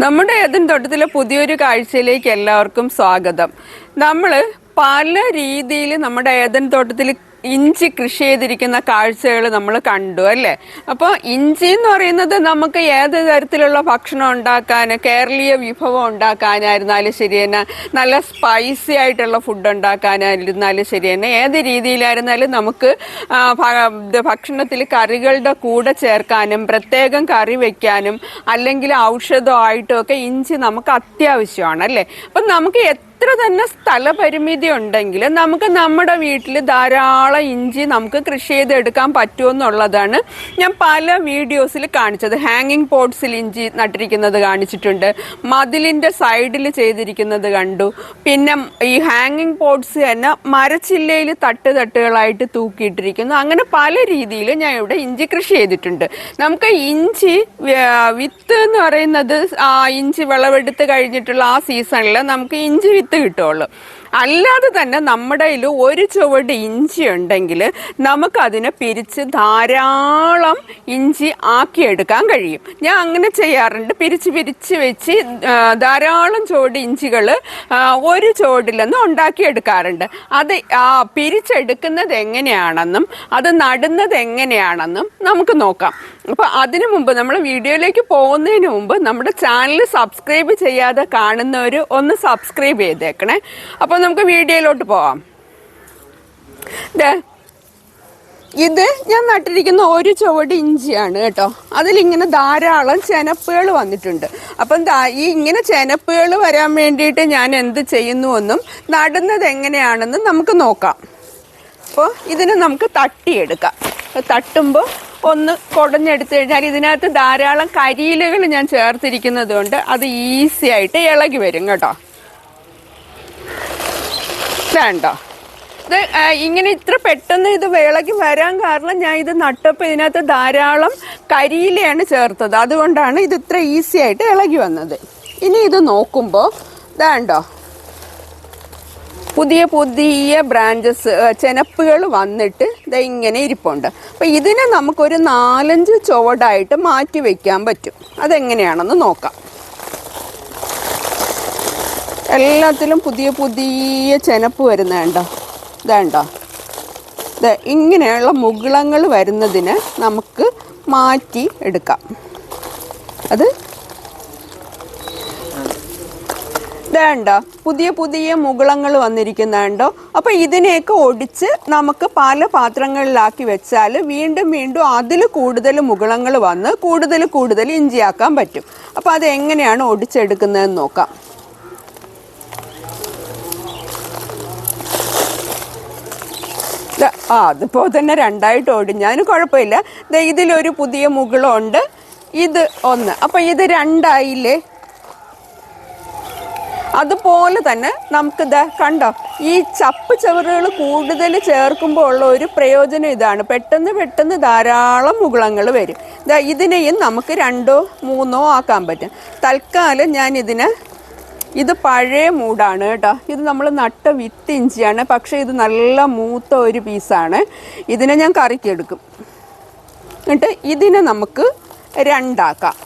നമ്മുടെ ഏതൻ തോട്ടത്തിലെ പുതിയൊരു കാഴ്ചയിലേക്ക് എല്ലാവർക്കും സ്വാഗതം. നമ്മൾ പല രീതിയിൽ നമ്മുടെ ഏതൻ തോട്ടത്തിൽ ഇഞ്ചി കൃഷി ചെയ്തിരിക്കുന്ന കാഴ്ചകൾ നമ്മൾ കണ്ടു അല്ലേ? അപ്പോൾ ഇഞ്ചി എന്ന് പറയുന്നത് നമുക്ക് ഏത് തരത്തിലുള്ള ഭക്ഷണം ഉണ്ടാക്കാൻ കേരളീയ വിഭവം ഉണ്ടാക്കാനായിരുന്നാലും ശരി തന്നെ നല്ല സ്പൈസി ആയിട്ടുള്ള ഫുഡ് ഉണ്ടാക്കാനായിരുന്നാലും ശരി തന്നെ ഏത് രീതിയിലായിരുന്നാലും നമുക്ക് ഭക്ഷണത്തിൽ കറികളുടെ കൂടെ ചേർക്കാനും പ്രത്യേകം കറി വെക്കാനും അല്ലെങ്കിൽ ഔഷധമായിട്ടും ഒക്കെ ഇഞ്ചി നമുക്ക് അത്യാവശ്യമാണ് അല്ലേ? അപ്പം നമുക്ക് എത്ര തന്നെ സ്ഥലപരിമിതി ഉണ്ടെങ്കിൽ നമുക്ക് നമ്മുടെ വീട്ടിൽ ധാരാളം ഇഞ്ചി നമുക്ക് കൃഷി ചെയ്തെടുക്കാൻ പറ്റുമെന്നുള്ളതാണ് ഞാൻ പല വീഡിയോസിൽ കാണിച്ചത്. ഹാങ്ങിങ് പോട്ട്സിൽ ഇഞ്ചി നട്ടിരിക്കുന്നത് കാണിച്ചിട്ടുണ്ട്. മതിലിന്റെ സൈഡിൽ ചെയ്തിരിക്കുന്നത് കണ്ടു. പിന്നെ ഈ ഹാങ്ങിങ് പോട്ട്സ് തന്നെ മരച്ചില്ലയിൽ തട്ട് തട്ടുകളായിട്ട് തൂക്കിയിട്ടിരിക്കുന്നു. അങ്ങനെ പല രീതിയിൽ ഞാൻ ഇവിടെ ഇഞ്ചി കൃഷി ചെയ്തിട്ടുണ്ട്. നമുക്ക് ഇഞ്ചി വിത്ത് എന്ന് പറയുന്നത് ഇഞ്ചി വിളവെടുത്ത് കഴിഞ്ഞിട്ടുള്ള ആ സീസണിൽ നമുക്ക് ഇഞ്ചി വിത്ത് കിട്ടുള്ളൂ അല്ലാതെ തന്നെ നമ്മുടെ കയ്യിൽ ഒരു ചുവട് ഇഞ്ചി ഉണ്ടെങ്കിൽ നമുക്കതിനെ പിരിച്ച് ധാരാളം ഇഞ്ചി ആക്കിയെടുക്കാൻ കഴിയും. ഞാൻ അങ്ങനെ ചെയ്യാറുണ്ട്. പിരിച്ച് പിരിച്ച് വെച്ച് ധാരാളം ചുവട് ഇഞ്ചികൾ ഒരു ചുവടിൽ നിന്ന് ഉണ്ടാക്കിയെടുക്കാറുണ്ട്. അത് പിരിച്ചെടുക്കുന്നത് എങ്ങനെയാണെന്നും അത് നടുന്നത് എങ്ങനെയാണെന്നും നമുക്ക് നോക്കാം. അപ്പോൾ അതിനു മുമ്പ് നമ്മൾ വീഡിയോയിലേക്ക് പോകുന്നതിന് മുമ്പ് നമ്മുടെ ചാനൽ സബ്സ്ക്രൈബ് ചെയ്യാതെ കാണുന്നവർ ഒന്ന് സബ്സ്ക്രൈബ് ചെയ്തേക്കണേ അപ്പോൾ നമുക്ക് വീഡിയോയിലോട്ട് പോവാം. ഇത് ഞാൻ നട്ടിരിക്കുന്ന ഒരു ചുവട് ഇഞ്ചിയാണ് കേട്ടോ. അതിലിങ്ങനെ ധാരാളം ചെനപ്പുകൾ വന്നിട്ടുണ്ട്. അപ്പം ഈ ഇങ്ങനെ ചെനപ്പുകൾ വരാൻ വേണ്ടിയിട്ട് ഞാൻ എന്ത് ചെയ്യുന്നുവെന്നും നടുന്നത് എങ്ങനെയാണെന്നും നമുക്ക് നോക്കാം. അപ്പോൾ ഇതിനെ നമുക്ക് തട്ടിയെടുക്കാം. തട്ടുമ്പോൾ ഒന്ന് കുടഞ്ഞെടുത്തു കഴിഞ്ഞാൽ ഇതിനകത്ത് ധാരാളം കരിയിലകൾ ഞാൻ ചേർത്തിരിക്കുന്നത് കൊണ്ട് അത് ഈസി ആയിട്ട് ഇളകി വരും കേട്ടോ. വേണ്ടോ ഇത് ഇങ്ങനെ ഇത്ര പെട്ടെന്ന് ഇത് വേളയ്ക്ക് വരാൻ കാരണം ഞാൻ ഇത് നട്ടപ്പോൾ ഇതിനകത്ത് ധാരാളം കരിയിലയാണ് ചേർത്തത്. അതുകൊണ്ടാണ് ഇത് ഇത്ര ഈസി ആയിട്ട് ഇളകി വന്നത്. ഇനി ഇത് നോക്കുമ്പോൾ ഇതാണ്ടോ? പുതിയ പുതിയ ബ്രാഞ്ചസ് ചെനപ്പുകൾ വന്നിട്ട് ഇത് ഇങ്ങനെ ഇരിപ്പുണ്ട്. അപ്പം ഇതിനെ നമുക്കൊരു നാലഞ്ച് ചുവടായിട്ട് മാറ്റി വയ്ക്കാൻ പറ്റും. അതെങ്ങനെയാണെന്ന് നോക്കാം. എല്ലാത്തിലും പുതിയ പുതിയ ചെനപ്പ് വരുന്നുണ്ടോ ഇതാണ്ടോ ഇത് ഇങ്ങനെയുള്ള മുകുളങ്ങൾ വരുന്നതിന് നമുക്ക് മാറ്റി എടുക്കാം. അത് ഇതുണ്ടോ പുതിയ പുതിയ മുകുളങ്ങൾ വന്നിരിക്കുന്നുണ്ടോ അപ്പോൾ ഇതിനെയൊക്കെ ഒടിച്ച് നമുക്ക് പല പാത്രങ്ങളിലാക്കി വെച്ചാൽ വീണ്ടും വീണ്ടും അതിൽ കൂടുതൽ മുകുളങ്ങൾ വന്ന് കൂടുതൽ കൂടുതൽ ഇഞ്ചിയാക്കാൻ പറ്റും. അപ്പോൾ അത് എങ്ങനെയാണ് ഒടിച്ചെടുക്കുന്നതെന്ന് നോക്കാം. ആ അതിപ്പോൾ തന്നെ രണ്ടായിട്ട് ഓടിഞ്ഞാലും കുഴപ്പമില്ല. ദേ ഇതിലൊരു പുതിയ മുകളുണ്ട്. ഇത് ഒന്ന്. അപ്പം ഇത് രണ്ടായില്ലേ? അതുപോലെ തന്നെ നമുക്ക് ഇതാ കണ്ടോ? ഈ ചപ്പ് ചവറുകൾ കൂടുതൽ ചേർക്കുമ്പോൾ ഉള്ള ഒരു പ്രയോജനം ഇതാണ്. പെട്ടെന്ന് പെട്ടെന്ന് ധാരാളം മുകുളങ്ങൾ വരും. ഇതാ ഇതിനെയും നമുക്ക് രണ്ടോ മൂന്നോ ആക്കാൻ പറ്റും. തൽക്കാലം ഞാൻ ഇതിന് ഇത് പഴയ മൂടാണ് കേട്ടോ. ഇത് നമ്മൾ നട്ട വിത്ത് ഇഞ്ചിയാണ്. പക്ഷേ ഇത് നല്ല മൂത്ത ഒരു പീസാണ്. ഇതിനെ ഞാൻ കറിക്കെടുക്കും. എന്നിട്ട് ഇതിനെ നമുക്ക് രണ്ടാക്കാം.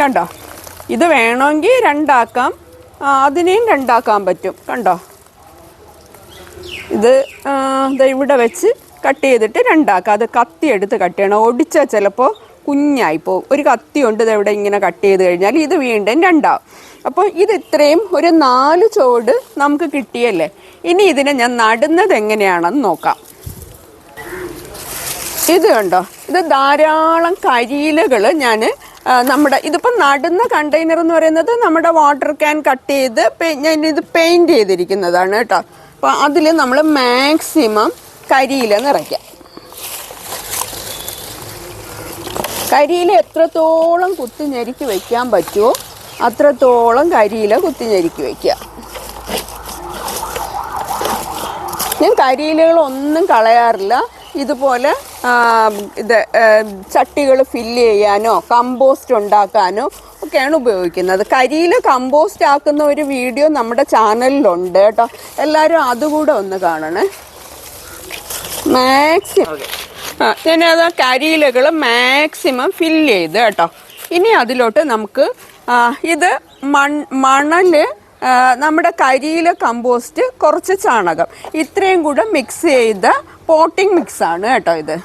കണ്ടോ? ഇത് വേണമെങ്കിൽ രണ്ടാക്കാം. അതിനെയും രണ്ടാക്കാൻ പറ്റും. കണ്ടോ? ഇത് ഇവിടെ വെച്ച് കട്ട് ചെയ്തിട്ട് രണ്ടാക്കുക അത് കത്തി എടുത്ത് കട്ട് ചെയ്യണം ഒടിച്ചാൽ ചിലപ്പോൾ കുഞ്ഞായി പോകും. ഒരു കത്തി കൊണ്ട് ഇതെവിടെ ഇങ്ങനെ കട്ട് ചെയ്ത് കഴിഞ്ഞാൽ ഇത് വീണ്ടും രണ്ടാവും. അപ്പോൾ ഇത് ഇത്രയും ഒരു നാല് ചോട് നമുക്ക് കിട്ടിയല്ലേ? ഇനി ഇതിനെ ഞാൻ നടുന്നത് എങ്ങനെയാണെന്ന് നോക്കാം. ഇത് കണ്ടോ? ഇത് ധാരാളം കരിയിലകൾ ഞാൻ നമ്മുടെ ഇതിപ്പോൾ നടുന്ന കണ്ടെയ്നർ എന്ന് പറയുന്നത് നമ്മുടെ വാട്ടർ ക്യാൻ കട്ട് ചെയ്ത് ഞാൻ ഇത് പെയിന്റ് ചെയ്തിരിക്കുന്നതാണ് കേട്ടോ. അപ്പോൾ അതിൽ നമ്മൾ മാക്സിമം കരിയില നിറയ്ക്കാം കരിയില എത്രത്തോളം കുത്തി ഞെരുക്കി വെക്കാൻ പറ്റുമോ അത്രത്തോളം കരിയില ഞെരുക്കി വയ്ക്കുക ഞാൻ കരിയിലകളൊന്നും കളയാറില്ല. ഇതുപോലെ ഇത് ചട്ടികൾ ഫില്ല് ചെയ്യാനോ കമ്പോസ്റ്റ് ഉണ്ടാക്കാനോ ഒക്കെയാണ് ഉപയോഗിക്കുന്നത്. കരിയില കമ്പോസ്റ്റ് ആക്കുന്ന ഒരു വീഡിയോ നമ്മുടെ ചാനലിലുണ്ട് കേട്ടോ. എല്ലാവരും അതുകൂടെ ഒന്ന് കാണണേ. മാക്സിമം ആ, ഞാനത് ആ കരിയിലകൾ മാക്സിമം ഫില്ല് ചെയ്ത് കേട്ടോ. ഇനി അതിലോട്ട് നമുക്ക് ഇത് മൺ മണൽ നമ്മുടെ കരിയില കമ്പോസ്റ്റ് കുറച്ച് ചാണകം. ഇത്രയും കൂടെ മിക്സ് ചെയ്ത പോട്ടിംഗ് മിക്സ് ആണ് കേട്ടോ ഇത്.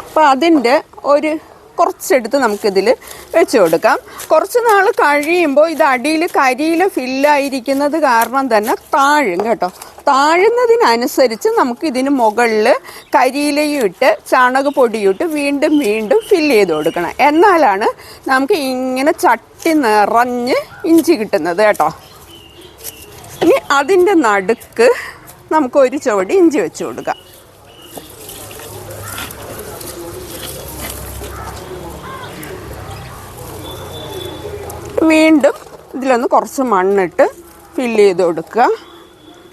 അപ്പം അതിന്റെ ഒരു കുറച്ചെടുത്ത് നമുക്കിതിൽ വെച്ച് കൊടുക്കാം. കുറച്ച് നാൾ കഴിയുമ്പോൾ ഇത് അടിയിൽ കരിയിൽ ഫില്ലായിരിക്കുന്നത് കാരണം തന്നെ താഴും കേട്ടോ. താഴുന്നതിനനുസരിച്ച് നമുക്ക് ഇതിന് മുകളിൽ കരിയിലയും ഇട്ട് ചാണകപ്പൊടിയും ഇട്ട് വീണ്ടും വീണ്ടും ഫില്ല് ചെയ്ത് കൊടുക്കണം. എന്നാലാണ് നമുക്ക് ഇങ്ങനെ ചട്ടി നിറഞ്ഞ് ഇഞ്ചി കിട്ടുന്നത് കേട്ടോ. ഇനി അതിന്റെ നടുക്ക് നമുക്ക് ഒരു ചുവടി ഇഞ്ചി വെച്ച് കൊടുക്കാം. വീണ്ടും ഇതിലൊന്ന് കുറച്ച് മണ്ണിട്ട് ഫില്ല് ചെയ്ത് കൊടുക്കുക.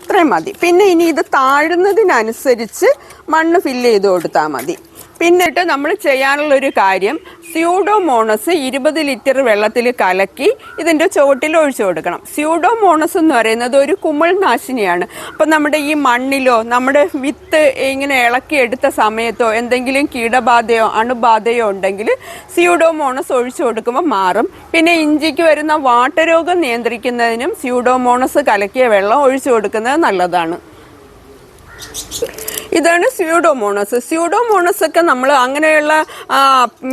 ഇത്രയും മതി. പിന്നെ ഇനി ഇത് താഴുന്നതിനനുസരിച്ച് മണ്ണ് ഫില്ല് ചെയ്ത് കൊടുത്താൽ മതി. പിന്നിട്ട് നമ്മൾ ചെയ്യാനുള്ളൊരു കാര്യം സ്യൂഡോമോണസ് ഇരുപത് ലിറ്റർ വെള്ളത്തിൽ കലക്കി ഇതിന്റെ ചുവട്ടിൽ ഒഴിച്ചു കൊടുക്കണം. സ്യൂഡോമോണസ് എന്ന് പറയുന്നത് ഒരു കുമിൾ നാശിനിയാണ്. അപ്പം നമ്മുടെ ഈ മണ്ണിലോ നമ്മുടെ വിത്ത് ഇങ്ങനെ ഇളക്കി എടുത്ത സമയത്തോ എന്തെങ്കിലും കീടബാധയോ അണുബാധയോ ഉണ്ടെങ്കിൽ സ്യൂഡോമോണസ് ഒഴിച്ചു കൊടുക്കുമ്പോൾ മാറും. പിന്നെ ഇഞ്ചിക്ക് വരുന്ന വാട്ടരോഗം നിയന്ത്രിക്കുന്നതിനും സ്യൂഡോമോണസ് കലക്കിയ വെള്ളം ഒഴിച്ചു കൊടുക്കുന്നത് നല്ലതാണ്. ഇതാണ് സ്യൂഡോമോണസ്. സ്യൂഡോമോണസ് ഒക്കെ നമ്മൾ അങ്ങനെയുള്ള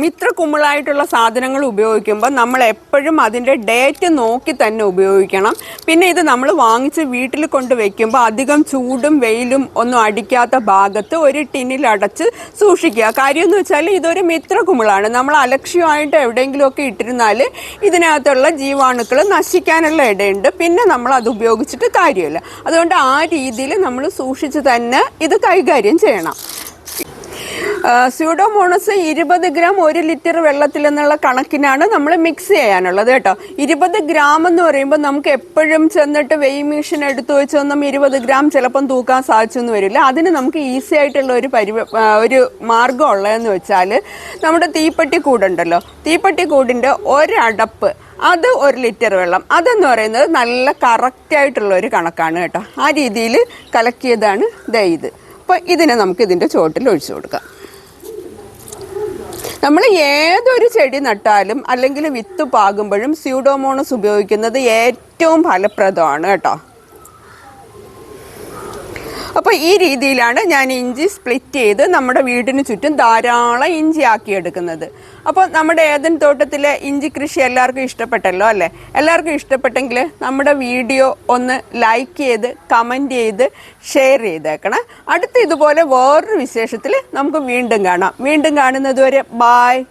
മിത്ര കുമ്പിളായിട്ടുള്ള സാധനങ്ങൾ ഉപയോഗിക്കുമ്പോൾ നമ്മൾ എപ്പോഴും അതിന്റെ ഡേറ്റ് നോക്കി തന്നെ ഉപയോഗിക്കണം. പിന്നെ ഇത് നമ്മൾ വാങ്ങിച്ച് വീട്ടിൽ കൊണ്ട് വയ്ക്കുമ്പോൾ അധികം ചൂടും വെയിലും ഒന്നും അടിക്കാത്ത ഭാഗത്ത് ഒരു ടിന്നിൽ അടച്ച് സൂക്ഷിക്കുക. കാര്യം എന്ന് വെച്ചാൽ ഇതൊരു മിത്ര കുമ്പിളാണ് നമ്മൾ അലക്ഷ്യമായിട്ട് എവിടെയെങ്കിലുമൊക്കെ ഇട്ടിരുന്നാൽ ഇതിനകത്തുള്ള ജീവാണുക്കൾ നശിക്കാനുള്ള ഇടയുണ്ട്. പിന്നെ നമ്മൾ അത് ഉപയോഗിച്ചിട്ട് കാര്യമില്ല. അതുകൊണ്ട് ആ രീതിയിൽ നമ്മൾ സൂക്ഷിച്ച് തന്നെ ഇത് കൈകാര്യം ചെയ്യണം. സ്യൂഡോമോണസ് ഇരുപത് ഗ്രാം ഒരു ലിറ്റർ വെള്ളത്തിൽ എന്നുള്ള കണക്കിനാണ് നമ്മൾ മിക്സ് ചെയ്യാനുള്ളത് കേട്ടോ. ഇരുപത് ഗ്രാം എന്ന് പറയുമ്പോൾ നമുക്ക് എപ്പോഴും ചെന്നിട്ട് വെയ് മെഷീൻ എടുത്തു വെച്ചൊന്നും ഇരുപത് ഗ്രാം ചിലപ്പം തൂക്കാൻ സാധിച്ചൊന്നും വരില്ല. അതിന് നമുക്ക് ഈസി ആയിട്ടുള്ള ഒരു പരി ഒരു മാർഗം ഉള്ളതെന്ന് വെച്ചാൽ നമ്മുടെ തീപ്പെട്ടി കൂടുണ്ടല്ലോ. തീപ്പെട്ടി കൂടിന്റെ ഒരടപ്പ് അത് ഒരു ലിറ്റർ വെള്ളം. അതെന്ന് പറയുന്നത് നല്ല കറക്റ്റായിട്ടുള്ള ഒരു കണക്കാണ് കേട്ടോ. ആ രീതിയിൽ കലക്കിയതാണ് ദൈത് അപ്പോൾ ഇതിനെ നമുക്ക് ഇതിന്റെ ചുവട്ടിൽ ഒഴിച്ചു കൊടുക്കാം. നമ്മൾ ഏതൊരു ചെടി നട്ടാലും അല്ലെങ്കിൽ വിത്ത് പാകുമ്പോഴും സ്യൂഡോമോണസ് ഉപയോഗിക്കുന്നത് ഏറ്റവും ഫലപ്രദമാണ് കേട്ടോ. അപ്പോൾ ഈ രീതിയിലാണ് ഞാൻ ഇഞ്ചി സ്പ്ലിറ്റ് ചെയ്ത് നമ്മുടെ വീടിന് ചുറ്റും ധാരാളം ഇഞ്ചി ആക്കി എടുക്കുന്നത് അപ്പോൾ നമ്മുടെ ഏതൻ തോട്ടത്തിലെ ഇഞ്ചി കൃഷി എല്ലാവർക്കും ഇഷ്ടപ്പെട്ടല്ലോ അല്ലേ? എല്ലാവർക്കും ഇഷ്ടപ്പെട്ടെങ്കിൽ നമ്മുടെ വീഡിയോ ഒന്ന് ലൈക്ക് ചെയ്ത് കമന്റ് ചെയ്ത് ഷെയർ ചെയ്തേക്കണം. അടുത്ത ഇതുപോലെ വേറൊരു വിശേഷത്തിൽ നമുക്ക് വീണ്ടും കാണാം. വീണ്ടും കാണുന്നതുവരെ ബായ്